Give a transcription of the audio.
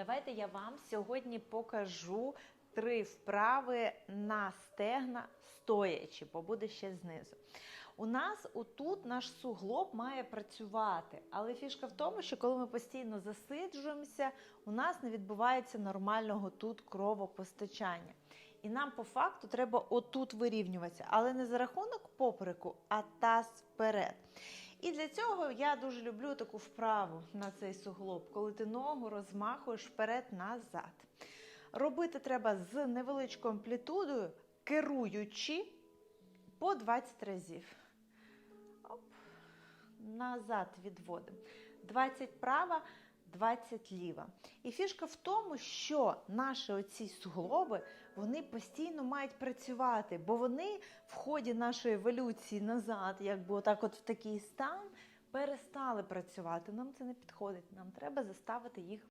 Давайте я вам сьогодні покажу три вправи на стегна стоячи, бо буде ще знизу. У нас отут наш суглоб має працювати, але фішка в тому, що коли ми постійно засиджуємося, у нас не відбувається нормального тут кровопостачання. І нам по факту треба отут вирівнюватися, але не за рахунок попереку, а таз вперед. І для цього я дуже люблю таку вправу на цей суглоб, коли ти ногу розмахуєш вперед-назад. Робити треба з невеличкою амплітудою, керуючи по 20 разів. Оп. Назад відводимо. 20 права, 20 ліва. І фішка в тому, що наші оці суглоби вони постійно мають працювати, бо вони в ході нашої еволюції назад, якби отак от в такий стан, перестали працювати. Нам це не підходить. Нам треба заставити їх